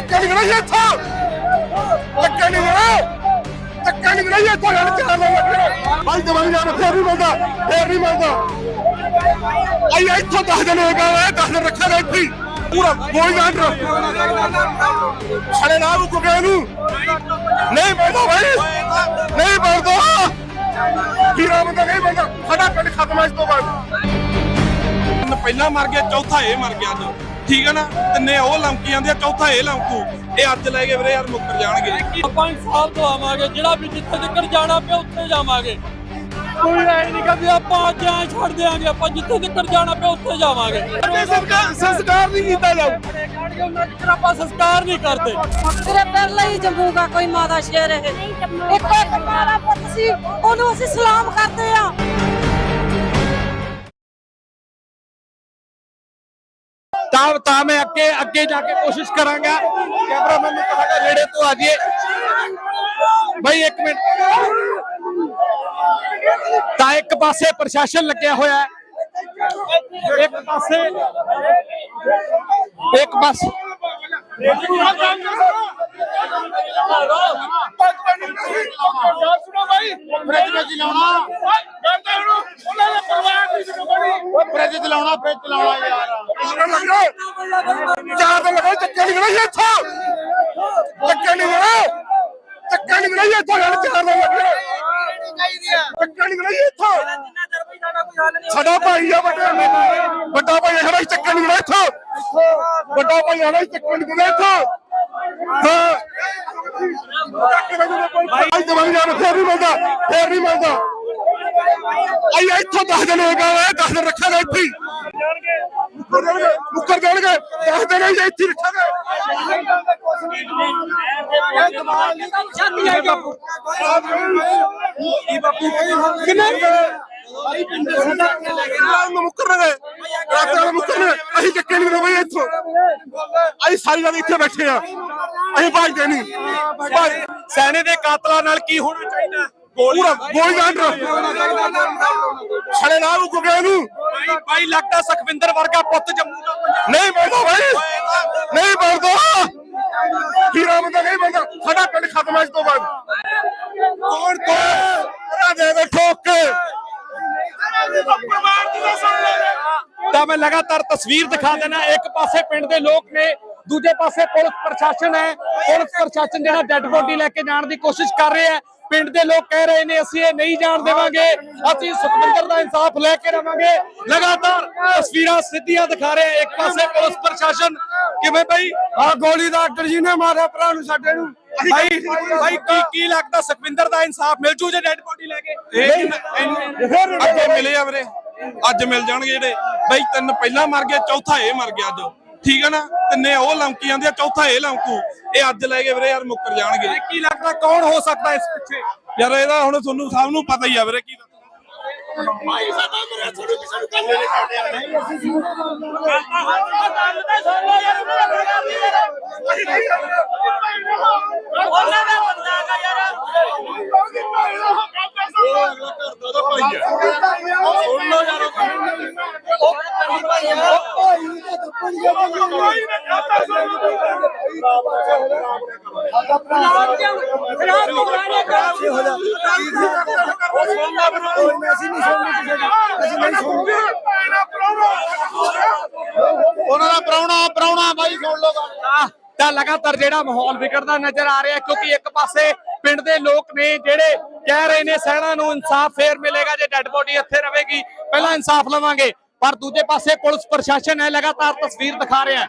ਧੱਕਾ ਨਹੀਂ ਕਰਨਾ ਇੱਥੋਂ। ਧੱਕਾ ਨਹੀਂ ਕਰਨਾ ਧੱਕਾ ਨਹੀਂ ਕਰਨਾ ਇੱਥੋਂ। ਗੱਲ ਚਾਰ ਨਾਲ ਲੱਗਣਾ ਭਾਈ ਦਵਾਈ ਜਾਨ ਫੇਰ ਨਹੀਂ ਮਿਲਦਾ, ਫੇਰ ਨਹੀਂ ਮਿਲਦਾ। ਆਈ ਇੱਥੋਂ ਦੱਸ ਦਿਨ ਹੋ ਗਿਆ ਵਾ ਦੱਸ ਦਿਨ ਰੱਖਾਂਗਾ ਇੱਥੇ ਹੀ। ਪੂਰਾ ਕੋਈ ਨਾ ਡਰ ਛੜੇ ਨਾ ਗਏ ਨੂੰ ਨਹੀਂ ਮਿਲਦਾ ਭਾਈ ਨਹੀਂ ਮਿਲਦਾ। ਹੀਰਾ ਬੰਦਾ ਨਹੀਂ ਮਿਲਦਾ। ਸਾਡਾ ਪਿੰਡ ਖਤਮ ਹੈ ਇਸ ਤੋਂ ਬਾਅਦ। ਪਹਿਲਾਂ ਮਰ ਗਿਆ, ਚੌਥਾ ਇਹ ਮਰ ਗਿਆ ਅੱਜ। ਠੀਕ ਹੈ ਨਾ? ਤਿੰਨੇ ਉਹ ਲੰਕੀ ਜਾਂਦੇ ਆ ਚੌਥਾ ਇਹ ਲੰਕੂ ਇਹ ਅੱਜ ਲੈ ਕੇ ਵੀਰੇ ਯਾਰ ਮੁੱਕਰ ਜਾਣਗੇ। ਆਪਾਂ ਇਨਸਾਫ ਦਵਾਵਾਂਗੇ ਜਿਹੜਾ ਵੀ ਜਿੱਥੇ ਤੱਕ ਜਾਣਾ ਪਿਆ ਉੱਥੇ ਜਾਵਾਂਗੇ। ਕੋਈ ਐ ਨਹੀਂ ਕਿ ਵੀ ਆਪਾਂ ਅੱਜ ਐ ਛੱਡ ਦਿਆਂਗੇ ਆਪਾਂ ਜਿੱਥੇ ਤੱਕ ਜਾਣਾ ਪਿਆ ਉੱਥੇ ਜਾਵਾਂਗੇ। ਸੰਸਕਾਰ ਸੰਸਕਾਰ ਨਹੀਂ ਕੀਤਾ ਜਾਊ। ਆਪਾਂ ਸੰਸਕਾਰ ਨਹੀਂ ਕਰਦੇ। ਤੇਰੇ ਪਹਿਲਾਂ ਹੀ ਜੰਮੂਗਾ ਕੋਈ ਮਾਦਾ ਸ਼ੇਰ ਇਹ। ਇੱਕੋ ਇੱਕ ਮਾਰਾ ਪੁੱਤ ਸੀ ਉਹਨੂੰ ਅਸੀਂ ਸਲਾਮ ਕਰਦੇ ਆ। ਤਾਂ ਤਾਂ ਮੈਂ ਅੱਗੇ ਅੱਗੇ ਜਾ ਕੇ ਕੋਸ਼ਿਸ਼ ਕਰਾਂਗਾ ਕੈਮਰਾਮੈਨ ਨੂੰ ਕਹਾਂਗਾ ਨੇੜੇ ਤੋਂ ਆ ਜਾਈਏ ਭਾਈ ਇੱਕ ਮਿੰਟ ਤਾਂ ਇੱਕ ਪਾਸੇ ਪ੍ਰਸ਼ਾਸਨ ਲੱਗਿਆ ਹੋਇਆ ਹੈ ਇੱਕ ਪਾਸੇ ਇੱਕ ਪਾਸੇ ਸੁਣੋ ਭਾਈ ਫ੍ਰਿਜ ਵਿੱਚ ਲਾਉਣਾ ਕਹਿੰਦੇ ਹੁਣ ਉਹਨਾਂ ਦੇ ਪਰਿਵਾਰ ਦੀ ਜ਼ਿੰਮੇਵਾਰੀ ਫ੍ਰਿਜ ਚਲਾਉਣਾ ਫ੍ਰਿਜ ਚਲਾਉਣਾ ਯਾਰ ਚਾਰ ਦਿਨ ਲਗਾ ਚੱਕੇ ਨਹੀਂ ਗਣਾ ਇੱਥੋਂ ਚੱਕੇ ਨਹੀਂ ਗਣਾ ਚੱਕੇ ਨਹੀਂ ਗਣਾ ਇੱਥੋਂ ਯਾਰ ਚਾਰ ਦਿਨ ਲੱਗਣਾ ਚੱਕੇ ਨਹੀਂ ਗਣਾ ਇੱਥੋਂ ਸਾਡਾ ਭਾਈ ਆ ਵੱਡਾ ਵੱਡਾ ਭਾਈ ਆ ਸਾਡਾ ਚੱਕੇ ਨਹੀਂ ਗਣਾ ਇੱਥੋਂ ਵੱਡਾ ਭਾਈ ਆ ਸਾਡਾ ਚੱਕੇ ਨਹੀਂ ਗਣਾ ਇੱਥੋਂ ਹਾਂ ਭਾਈ ਦਵਾਈ ਜਾਨ ਫੇਰ ਨਹੀਂ ਮਿਲਦਾ ਫੇਰ ਨਹੀਂ ਮਿਲਦਾ ਆਈ ਇੱਥੋਂ ਦੱਸ ਦਿਨ ਹੋ ਗਿਆ ਵਾ ਦਿਨ ਰੱਖਾਂਗਾ ਇੱਥੇ ਹੀ। ਮੁੱਕਰ ਜਾਣਗੇ ਮੁੱਕਰ ਜਾਣਗੇ ਦੱਸ ਦਿਨ ਅਸੀਂ ਇੱਥੇ ਰੱਖਾਂਗੇ। ਕਿੰਨੇ? ਮੁੱਕਰਨਗੇ। ਰਾਤਾਂ ਨੂੰ ਮੁੱਕਰਨਗੇ। ਅਸੀਂ ਚੱਕੇ ਨਹੀਂ ਬਈ ਇੱਥੋਂ। ਅਸੀਂ ਸਾਰੀ ਰਾਤ ਇੱਥੇ ਬੈਠੇ ਆ। ਅਸੀਂ ਭੱਜਦੇ ਨਹੀਂ। ਸੈਨੇ ਦੇ ਕਾਤਲਾਂ ਨਾਲ ਕੀ ਹੋਣਾ ਚਾਹੀਦਾ? ਪੂਰਾ ਗੋਲੀ ਦਾ ਡਰ ਛੜੇ ਨਾ ਰੁਕ ਗਏ ਨੂੰ ਭਾਈ ਭਾਈ ਲੱਗਦਾ ਸੁਖਵਿੰਦਰ ਵਰਗਾ ਪੁੱਤ ਜੰਮੂ ਦਾ ਨਹੀਂ ਮਿਲਦਾ ਭਾਈ ਨਹੀਂ ਮਿਲਦਾ ਹੀਰਾ ਬੰਦਾ ਨਹੀਂ ਮਿਲਦਾ ਸਾਡਾ ਪਿੰਡ ਖਤਮ ਹੈ ਇਸ ਤੋਂ ਬਾਅਦ। ਕੌਣ ਕੌਣ ਦੇ ਦੇ ਠੋਕ। ਕੇ ਤਾਂ ਮੈਂ ਲਗਾਤਾਰ ਤਸਵੀਰ ਦਿਖਾ ਦੇਣਾ ਇੱਕ ਪਾਸੇ ਪਿੰਡ ਦੇ ਲੋਕ ਨੇ ਦੂਜੇ ਪਾਸੇ ਪੁਲਿਸ ਪ੍ਰਸ਼ਾਸਨ ਹੈ। ਪੁਲਿਸ ਪ੍ਰਸ਼ਾਸਨ ਜਿਹੜਾ ਡੈੱਡ ਬੋਡੀ ਲੈ ਕੇ ਜਾਣ ਦੀ ਕੋਸ਼ਿਸ਼ ਕਰ ਰਿਹਾ ਹੈ। ਪਿੰਡ ਦੇ ਲੋਕ ਕਹਿ ਰਹੇ ਨੇ ਅਸੀਂ ਇਹ ਨਹੀਂ ਜਾਣ ਦੇਵਾਂਗੇ। ਅਸੀਂ ਸੁਖਵਿੰਦਰ ਦਾ ਇਨਸਾਫ ਲੈ ਕੇ ਰਵਾਂਗੇ। ਲਗਾਤਾਰ ਤਸਵੀਰਾਂ ਸਿੱਧੀਆਂ ਦਿਖਾ ਰਹੇ। ਇੱਕ ਪਾਸੇ ਪੁਲਿਸ ਪ੍ਰਸ਼ਾਸਨ ਕਿਵੇਂ ਬਈ? ਆ ਗੋਲੀ ਦਾ ਅੱਡਰ ਜੀ ਨੇ ਮਾਰਿਆ ਭਰਾ ਨੂੰ ਸਾਡੇ ਨੂੰ। ਭਾਈ ਭਾਈ ਕੀ ਕੀ ਲੱਗਦਾ ਸੁਖਵਿੰਦਰ ਦਾ ਇਨਸਾਫ ਮਿਲ ਜੂ ਜੇ ਡੈੱਡ ਬੋਡੀ ਲੈ ਕੇ? ਅੱਗੇ ਮਿਲੇ ਆ ਵੀਰੇ। ਅੱਜ ਮਿਲ ਜਾਣਗੇ ਜਿਹੜੇ। ਬਈ ਤਿੰਨ ਪਹਿਲਾਂ ਮਰ ਗਿਆ ਚੌਥਾ ਇਹ ਮਰ ਗਿਆ ਅੱਜ। ਠੀਕ ਹੈ ਨਾ ਤਿੰਨੇ ਉਹ ਲੰਕੀ ਜਾਂਦੇ ਆ ਚੌਥਾ ਇਹ ਲੰਕੂ ਇਹ ਅੱਜ ਲੈ ਕੇ ਵੀਰੇ ਯਾਰ ਮੁੱਕਰ ਜਾਣਗੇ ਕੀ ਲੱਗਦਾ ਕੌਣ ਹੋ ਸਕਦਾ ਇਸ ਪਿੱਛੇ ਯਾਰ ਇਹਦਾ ਹੁਣ ਤੁਹਾਨੂੰ ਸਭ ਨੂੰ ਪਤਾ ਹੀ ਆ ਵੀਰੇ ਕੀ ਉਹਨਾਂ ਦਾ ਪ੍ਰਾਹੁਣਾ ਪ੍ਰਾਹੁਣਾ ਬਾਈ ਸੁਣ ਲਓ ਤਾਂ- ਤਾਂ ਲਗਾਤਾਰ ਜਿਹੜਾ ਮਾਹੌਲ ਵਿਗੜਦਾ ਨਜ਼ਰ ਆ ਰਿਹਾ ਕਿਉਂਕਿ ਇੱਕ ਪਾਸੇ ਪਿੰਡ ਦੇ ਲੋਕ ਨੇ ਜਿਹੜੇ ਕਹਿ ਰਹੇ ਨੇ ਸੈਨਾ ਨੂੰ ਇਨਸਾਫ ਫੇਰ ਮਿਲੇਗਾ ਜੇ ਡੈੱਡ ਬੋਡੀ ਇੱਥੇ ਰਵੇਗੀ ਪਹਿਲਾਂ ਇਨਸਾਫ ਲਵਾਂਗੇ ਪਰ ਦੂਜੇ ਪਾਸੇ ਪੁਲਿਸ ਪ੍ਰਸ਼ਾਸਨ ਹੈ ਲਗਾਤਾਰ ਤਸਵੀਰ ਦਿਖਾ ਰਿਹਾ ਹੈ।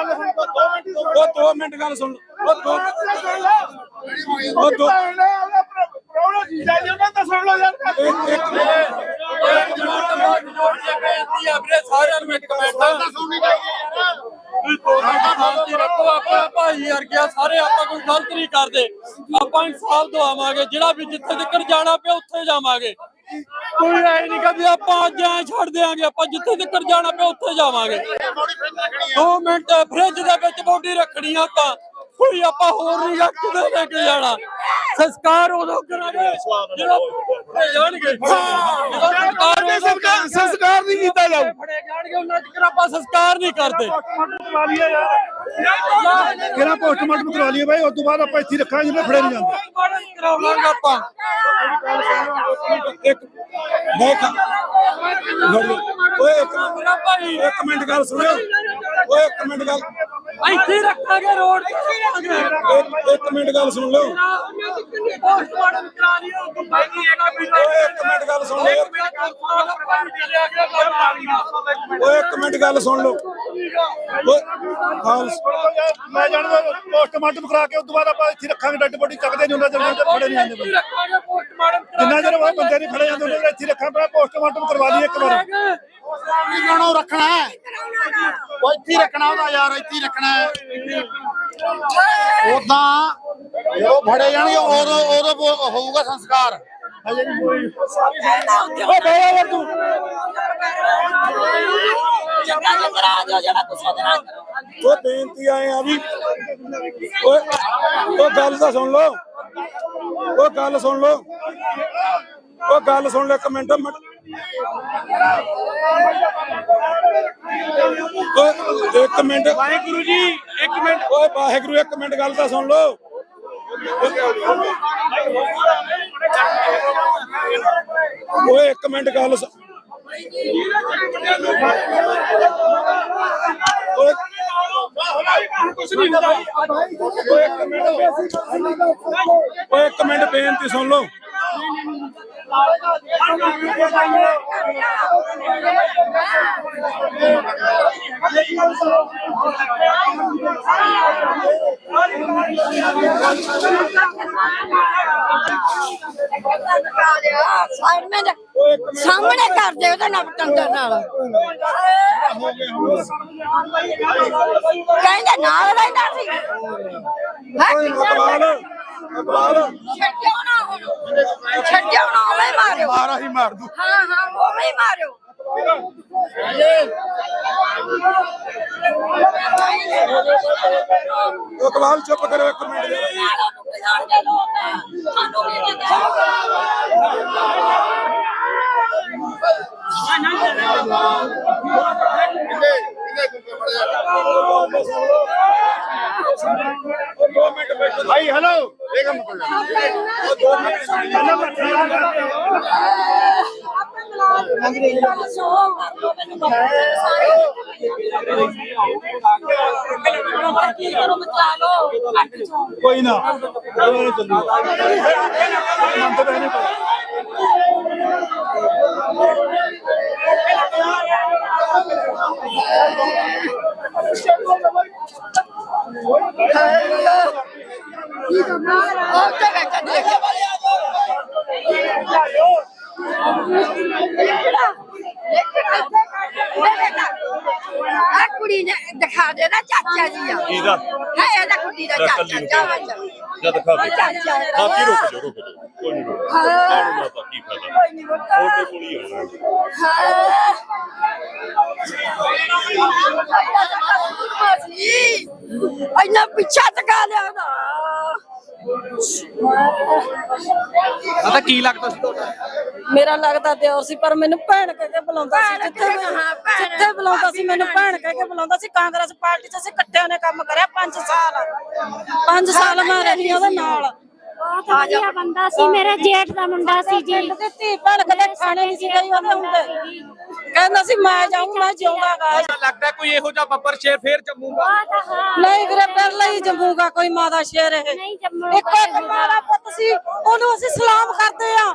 ਉਹ 2 ਮਿੰਟ ਗੱਲ ਸੁਣ ਉਹ 2 ਉਹ 2 ਪ੍ਰੋਬਲਮ ਜੀ ਜਾਈ ਉਹਨਾਂ ਦਾ ਸੁਣ ਲਓ ਯਾਰ। ਇੱਕ ਜੋੜ ਮਾਰ ਜੋੜ ਕੇ ਬੇਨਤੀ ਆ ਵੀਰੇ ਸਾਰਿਆਂ ਨੂੰ ਇੱਕ ਮਿੰਟ ਦਾ ਸੁਣਨੀ ਚਾਹੀਏ ਯਾਰ ਤੁਸੀਂ ਦੋ ਮਿੰਟ ਸ਼ਾਂਤੀ ਰੱਖੋ ਆਪਣਾ ਭਾਈ ਯਾਰ ਗਿਆ ਸਾਰੇ ਆਪਾਂ ਕੋਈ ਗਲਤ ਨਹੀਂ ਕਰਦੇ। ਆਪਾਂ ਇਨਸਾਫ ਦਵਾਵਾਂਗੇ ਜਿਹੜਾ ਵੀ ਜਿੱਥੇ ਤੱਕ ਜਾਣਾ ਪਿਆ ਉੱਥੇ ਜਾਵਾਂਗੇ। ਕੋਈ ਐ ਨਹੀਂ ਕਿ ਆਪਾਂ ਅੱਜ ਐ ਛੱਡ ਦਿਆਂਗੇ ਆਪਾਂ ਜਿੱਥੇ ਤੱਕ ਜਾਣਾ ਪਿਆ ਉੱਥੇ ਜਾਵਾਂਗੇ। ਬੋਡੀ ਫਿੱਟ ਰੱਖਣੀ ਦੋ ਮਿੰਟ ਫ੍ਰਿਜ ਦੇ ਵਿੱਚ ਬੋਡੀ ਰੱਖਣੀ ਆ ਆਪਾਂ। ਕੋਈ ਆਪਾਂ ਹੋਰ ਨਹੀਂ ਕਿਤੇ ਲੈ ਕੇ ਜਾਣਾ। ਸੰਸਕਾਰ ਉਦੋਂ ਕਰਾਂਗੇ ਜਦੋਂ ਫੜੇ ਜਾਣਗੇ। ਜਦੋਂ ਸੰਸਕਾਰ ਉਦੋਂ ਸੰਸਕਾਰ ਨਹੀਂ ਕੀਤਾ ਜਾਊ। ਫੜੇ ਜਾਣਗੇ ਉਹਨਾਂ ਚਿਰ ਆਪਾਂ ਸੰਸਕਾਰ ਨਹੀਂ ਕਰਦੇ। ਕਿਹੜਾ ਪੋਸਟਮਾਰਟਮ ਕਰਵਾ ਲਈਏ ਬਾਈ? ਉਸ ਤੋਂ ਬਾਅਦ ਆਪਾਂ ਇੱਥੇ ਰੱਖਾਂਗੇ ਜਿੰਨੇ ਫੜੇ ਨਹੀਂ ਜਾਂਦੇ। ਕਰਾਵਾਂਗੇ ਆਪਾਂ ਇੱਕ ਦੇਖ ਓਏ ਇੱਕ ਇੱਕ ਮਿੰਟ ਗੱਲ ਸੁਣਿਓ। ਓਏ ਇੱਕ ਮਿੰਟ ਗੱਲ ਇੱਥੇ ਰੱਖਾਂਗੇ ਰੋਡ ਤੇ ਇੱਕ ਮਿੰਟ ਗੱਲ ਸੁਣ ਲਓ। ਪੋਸਟਮਾਰਟਮ ਕਰਾ ਲਿਓ ਦੁਬਈ ਦੀ ਇਹਦਾ ਵੀ ਓਏ ਇੱਕ ਮਿੰਟ ਗੱਲ ਸੁਣ ਲਓ ਇੱਕ ਮਿੰਟ ਗੱਲ ਸੁਣੋ ਭਾਈ ਚਲਿਆ ਗਿਆ ਕੰਮ ਆ ਗਿਆ ਓਏ ਇੱਕ ਮਿੰਟ ਗੱਲ ਸੁਣ ਲਓ ਓਏ ਮੈਂ ਜਾਣਦਾ ਪੋਸਟਮਾਰਟਮ ਕਰਾ ਕੇ ਉਸ ਤੋਂ ਬਾਅਦ ਆਪਾਂ ਇੱਥੇ ਰੱਖਾਂਗੇ ਡੈਡ ਬੋਡੀ ਚੱਕਦੇ ਨਹੀਂ ਹੁੰਦਾ ਜਦੋਂ ਤੱਕ ਫੜੇ ਨਹੀਂ ਜਾਂਦੇ ਬੰਦੇ ਰੱਖਾਂਗੇ ਪੋਸਟਮਾਰਟਮ ਕਰਾ ਜਿੰਨਾ ਚਿਰ ਉਹ ਬੰਦੇ ਨਹੀਂ ਫੜੇ ਜਾਂਦੇ ਉਹਨਾਂ ਇੱਥੇ ਰੱਖਾਂ ਪਹਿਲਾਂ ਪੋਸਟਮਾਰਟਮ ਕਰਵਾ ਲਈਏ ਇੱਕ ਵਾਰ ਨਹੀਂ ਜਾਣੋ ਰੱਖਣਾ ਹੈ ਉਹ ਇੱਥੇ ਰੱਖਣਾ ਉਹਦਾ ਯਾਰ ਇੱਥੇ ਰੱਖਣਾ ਹੈ ਉਦਾਂ ਜਦੋਂ ਫੜੇ ਜਾਣਗੇ ਉਦੋਂ ਉਦੋਂ ਹੋਊਗਾ ਸੰਸਕਾਰ। ਬਹਿ ਯਾਰ ਤੂੰ। ਜਿਹੜਾ ਨਾਲ ਬੇਨਤੀ ਆਏ ਆ ਵੀ ਓਏ ਓ ਗੱਲ ਤਾਂ ਸੁਣ ਲਓ। ਓ ਗੱਲ ਸੁਣ ਲਓ। ਓ ਗੱਲ ਸੁਣ ਲੈ ਇੱਕ ਮਿੰਟ ਮਿੰਟ। ਓਏ ਇੱਕ ਮਿੰਟ। ਵਾਹਿਗੁਰੂ ਜੀ ਇੱਕ ਮਿੰਟ। ਓਏ ਵਾਹਿਗੁਰੂ ਇੱਕ ਮਿੰਟ ਗੱਲ ਤਾਂ ਸੁਣ ਲਓ। ਓਏ, ਇੱਕ ਮਿੰਟ ਗੱਲ ਸੁਣ ਓਏ। ਕੁਛ ਨਹੀਂ ਹੁੰਦਾ ਓਏ, ਇੱਕ ਮਿੰਟ ਓਏ, ਇੱਕ ਮਿੰਟ ਬੇਨਤੀ ਸੁਣ ਲਓ। ਸਾਹਮਣੇ ਕਰ ਦੇ ਉਹਦੇ ਨਾਲ ਟੰਡਰ ਨਾਲ। ਕਹਿੰਦਾ ਨਾਲ ਰਹਿੰਦਾ ਸੀ। ਹੈ? ਛੱਡਿਓ ਨਾ ਹੁਣ। ਛੱਡਿਓ ਨਾ ਉਹਵੇਂ ਮਾਰਿਓ। ਮਾਰਾ ਹੀ ਮਾਰ ਦੂ ਹਾਂ ਹਾਂ ਉਹਵੇਂ ਹੀ ਮਾਰਿਓ। ਇਕਬਾਲ ਚੁੱਪ ਕਰੋ ਇੱਕ ਮਿੰਟ ਦੋ ਭਾਈ ਹੈਲੋ ਇਹ ਕੰਮ ਕਰ ਦੋ ਮਿੰਟ। ਕੋਈ ਨਾ ਉਹ ਚੱਲੂਗਾ ਤਾਂ ਨਹੀਂ ਪਤਾ ਉੱਥੇ ਬੈਠਾ ਦੇਖ ਆ ਕੁੜੀ ਨੇ ਦਿਖਾ ਦੇ ਨਾ ਚਾਚਾ ਜੀ ਆ। ਕਿਹਦਾ? ਹੈ ਇਹਦਾ ਕੁੜੀ ਦਾ ਚਾਚਾ ਜਾ ਜਦ ਦਿਖਾ ਦੇ। ਚਾਚਾ ਹਾਂ ਕੀ ਰੁਕ ਜਾ ਰੁਕ ਜਾ ਕੋਈ ਨਹੀਂ ਰੁਕ ਹਾਂ। ਕਾਹਨੂੰ ਮਾਤਾ ਕੀ ਫਾਇਦਾ? ਕੋਈ ਨਹੀਂ ਬਤਾ ਉਹਦੇ ਕੋਲ ਹੀ ਆਉਣਾ ਇੰਨਾ ਪਿੱਛਾ ਟਕਾ ਲਿਆ ਨਾ ਪਤਾ ਕੀ ਲੱਗਦਾ ਸੀ ਤੁਹਾਡਾ? ਮੇਰਾ ਲੱਗਦਾ ਦਿਓਰ ਸੀ ਪਰ ਮੈਨੂੰ ਭੈਣ ਕਹਿ ਕੇ ਬੁਲਾਉਂਦਾ ਸੀ ਜਿੱਥੇ ਹਾਂ, ਭੈਣ। ਜਿੱਥੇ ਬੁਲਾਉਂਦਾ ਸੀ ਮੈਨੂੰ ਭੈਣ ਕਹਿ ਕੇ ਬੁਲਾਉਂਦਾ ਸੀ ਕਾਂਗਰਸ ਪਾਰਟੀ 'ਚ ਅਸੀਂ ਇਕੱਠਿਆਂ ਨੇ ਕੰਮ ਕਰਿਆ 5 ਸਾਲ। 5 ਸਾਲ ਮੈਂ ਰਹੀ ਉਹਦੇ ਨਾਲ। ਬਹੁਤ ਵਧੀਆ ਬੰਦਾ ਸੀ ਮੇਰੇ ਜੇਠ ਦਾ ਮੁੰਡਾ ਸੀ ਜੀ। ਪਿੰਡ ਦੀ ਧੀ ਭੈਣ ਕਦੇ ਖਾਣੇ ਨਹੀਂ ਸੀ ਗਈ ਉਹਦੇ ਹੁੰਦੇ ਕਹਿੰਦਾ ਸੀ ਮੈਂ ਜਾਊਂ ਮੈਂ ਜਿਉਂਦਾਗਾ ਲੱਗਦਾ ਕੋਈ ਇਹੋ ਜਿਹਾ ਬੱਬਰ ਸ਼ੇਰ ਫੇਰ ਜੰਮੂਗਾ? ਨਹੀਂ ਵੀਰੇ ਪਹਿਲਾਂ ਹੀ ਜੰਮੂਗਾ ਕੋਈ ਮਾਦਾ ਸ਼ੇਰ ਇਹ। ਨਹੀਂ ਜੰਮੂਗਾ ਇੱਕੋ ਇੱਕ ਮਾਰਾ ਪੁੱਤ ਸੀ ਉਹਨੂੰ ਅਸੀਂ ਸਲਾਮ ਕਰਦੇ ਆ